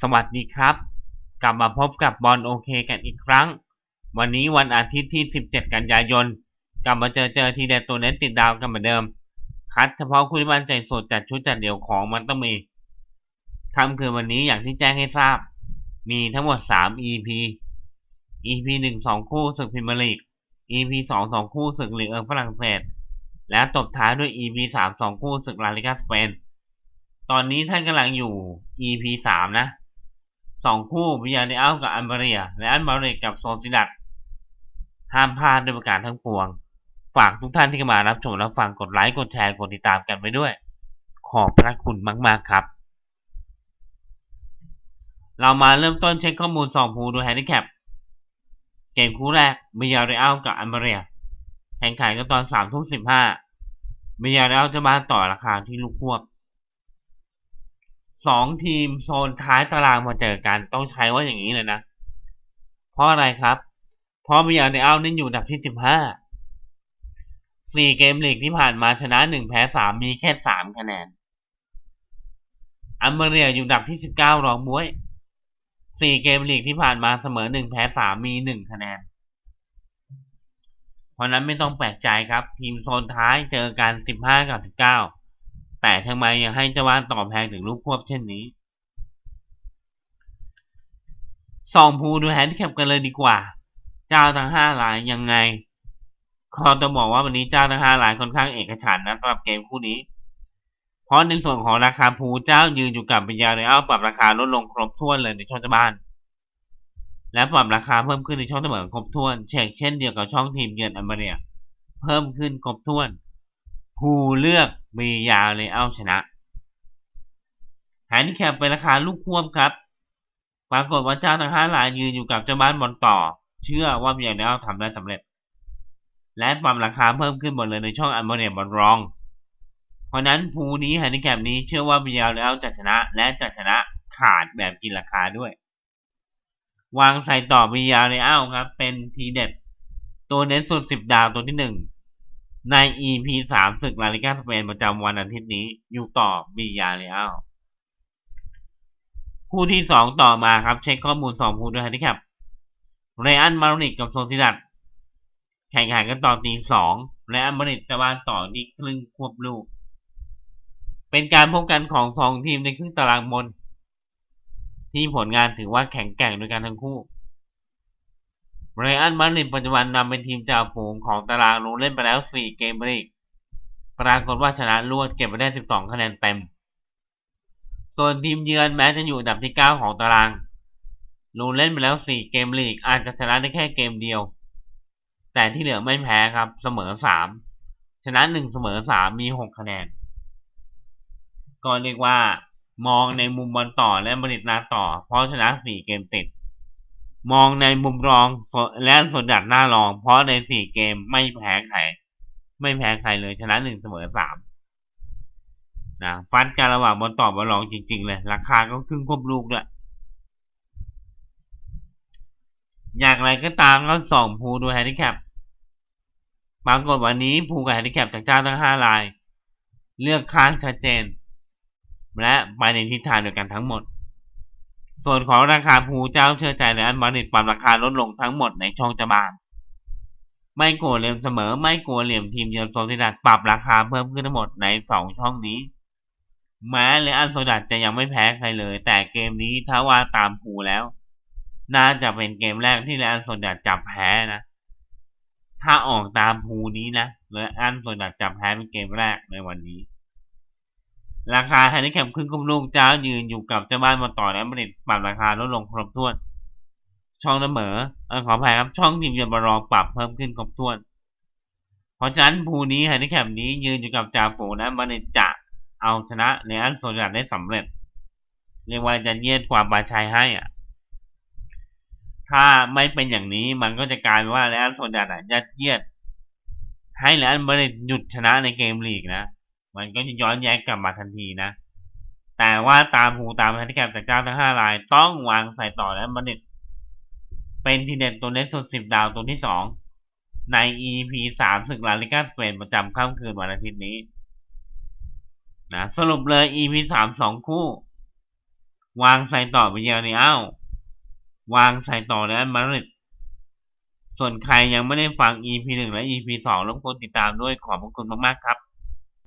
สวัสดีครับ กลับมาพบกับบอลโอเคกันอีกครั้ง วันนี้วันอาทิตย์ที่ 17 กันยายน กลับมาเจอเจอทีเด็ดตัวเน้นติดดาวกันเหมือนเดิม คัดเฉพาะคุณที่มั่นใจสดจัดชุดจัดเดี่ยวของมันต้องมีคำคืนวันนี้อย่างที่แจ้งให้ทราบ มีทั้งหมด 3 EP EP 1 2 คู่ศึกพรีเมียร์ลีก EP 2 2 คู่ศึกลีกเอิงฝรั่งเศส และตบท้ายด้วย EP 3 2 คู่ศึกลาลิกาสเปนตอนนี้ท่านกำลังอยู่ EP 3 นะ สองคู่วิยาเนอัลกับอันบาเรียและอันบาเรียกับโซซิดัดห้ามพลาดด้วยประการทั้งปวง ฝากทุกท่านที่เข้ามารับชมรับฟังกดไลค์กดแชร์กดติดตามกันไปด้วย ขอบพระคุณมาก ๆ ครับ เรามาเริ่มต้นเช็คข้อมูลสองภูดูแฮนดิแคปเกมคู่แรกวิยาเรอัลกับอันบาเรียแข่งขันกันตอนสามทุ่มสิบห้าวิยาเรอัลจะมาต่อราคาที่ลูกควบ สองทีมโซนท้ายตารางมาเจอกันต้องใช้ว่าอย่างนี้เลยนะ เพราะอะไรครับ เพราะมีอาร์เนอัลนี่อยู่อันดับที่สิบห้าสี่เกมลีกที่ผ่านมาชนะหนึ่งแพ้สามมีแค่สามคะแนน อัมเบเรียอยู่อันดับที่สิบเก้ารองบ้วยสี่เกมลีกที่ผ่านมาเสมอหนึ่งแพ้สามมีหนึ่งคะแนน เพราะนั้นไม่ต้องแปลกใจครับ ทีมโซนท้ายเจอกันสิบห้ากับสิบเก้า แต่ทำไมยังให้เจ้าบ้านตอบแพงถึงลูกควบเช่นนี้สองภูดูแฮนด์แคปกันเลยดีกว่า เจ้าทั้งห้าลายยังไงขอต้องบอกว่าวันนี้เจ้าทั้งห้าลายค่อนข้างเอกฉันนะสำหรับเกมคู่นี้ เพราะในส่วนของราคาภูเจ้ายืนอยู่กับปิญญาเรอัลปรับราคาลดลงครบถ้วนเลยในช่องเจ้าบ้าน และปรับราคาเพิ่มขึ้นในช่องเสมอครบถ้วนเช็คเช่นเดียวกับช่องทีมเยือนอันเบเรีย เพิ่มขึ้นครบถ้วน ภูเลือกมียาเลยเอาชนะแฮนดิแคปเป็นราคาลูกควบครับ ปรากฏว่าเจ้าทั้งห้าลายยืนอยู่กับเจ้าบ้านบอลต่อ เชื่อว่ามีย่างนี้ทำได้สำเร็จ และปรับราคาเพิ่มขึ้นหมดเลยในช่องอันโมเนียบอลรอง เพราะนั้นภูนี้แฮนดิแคปนี้เชื่อว่ามียาแล้วจะชนะและจะชนะขาดแบบกินราคาด้วย วางใส่ต่อมียาเลยอ้าครับ เป็นทีเด็ดตัวเน้นสุดสิบดาวตัวที่หนึ่ง ใน EP 3ศึกลาลิกาสเปนประจำวันอาทิตย์นี้อยู่ต่อบียาเรียลคู่ที่2ต่อมาครับ เช็คข้อมูล2คู่ด้วยนะครับเรอันมาริกกับโซซิดัดแข่งขันกันต่อตีสองและอันมาริกจะวานต่อที่ครึ่งควบลูก เป็นการพบกันของสองทีมในครึ่งตารางบนที่ผลงานถือว่าแข็งแกร่งด้วยกันทั้งคู่ เรอัลมาริดปัจจุบันนำเป็นทีมจ่าฝูงของตารางลงเล่นไปแล้ว 4 เกมลีกปรากฏว่าชนะรวดเก็บไปได้ 12 คะแนนเต็ม ส่วนทีมเยือนแม้จะอยู่อันดับที่ 9 ของตารางลงเล่นไปแล้ว 4 เกมลีกอาจจะชนะได้แค่เกมเดียว แต่ที่เหลือไม่แพ้ครับเสมอ 3 ชนะ 1 เสมอ 3 มี 6 คะแนน ก็เรียกว่ามองในมุมบอลต่อและบริตนาต่อ เพราะชนะ 4 เกมติด มองในมุมรองและส่วนดัดหน้ารอง เพราะในสี่เกมไม่แพ้ใครไม่แพ้ใครเลยชนะหนึ่งเสมอสามนะฟัดกันระหว่างบอลต่อบอลรองจริง ๆ เลย ราคาก็ครึ่งควบลูกด้วยอย่างไรก็ตามก็ส่องภูดูแฮนดิแคปปรากฏวันนี้ภูกับแฮนดิแคปจากเจ้าทั้งห้าราย เลือกค้างชัดเจน และไปในทิศทางเดียวกันทั้งหมด ส่วนของราคาภูเจ้าเชื่อใจและอันบริตปรับราคาลดลงทั้งหมดในช่องจะบาน ไม่กลัวเหลี่ยมเสมอ ไม่กลัวเหลี่ยมทีมเยือนโซลิดัดปรับราคาเพิ่มขึ้นทั้งหมดในสองช่องนี้แม้เลอันโซดัดจะยังไม่แพ้ใครเลย แต่เกมนี้ถ้าว่าตามภูแล้ว น่าจะเป็นเกมแรกที่เลอันโซดัดจับแพ้นะ ถ้าออกตามภูนี้นะเลอันโซดัดจับแพ้เป็นเกมแรกในวันนี้ ราคาแฮนดิแคปครึ่งกุมลูกเจ้ายืนอยู่กับเจ้าบ้านมาต่อและผลิตปรับราคาลดลงครบถ้วน ช่องเสมอเออขออภัยครับช่องทีมเยือนบารองปรับเพิ่มขึ้นครบถ้วน เพราะฉะนั้นภูนี้แฮนดิแคปนี้ยืนอยู่กับจ่าฝูและมันจะเอาชนะในอันโซนได้สำเร็จ เรียกว่าจะเยียดความบาชัยให้อะ ถ้าไม่เป็นอย่างนี้มันก็จะกลายเป็นว่าแล้วโซนดัดยัดเยียด ให้แล้วมันหยุดชนะในเกมลีกนะ มันก็จะย้อนแย้งกลับมาทันทีนะ แต่ว่าตามหูตามแฮนดิแคปจากเจ้าทั้งห้ารายต้องวางใส่ต่อและบัณฑิตเป็นทีเด็ดตัวเน้นสุดสิบดาวตัวที่สองใน EP สามศึกลาลิกาสเปนประจำค่ำคืนวันอาทิตย์นี้นะสรุปเลย EP สามสองคู่ วางใส่ต่อไปเยลเนียลวางใส่ต่อและมาดริดส่วนใครยังไม่ได้ฟัง EP หนึ่งและ EP สองรบกวนติดตามด้วยขอบพระคุณมาก ๆ ครับ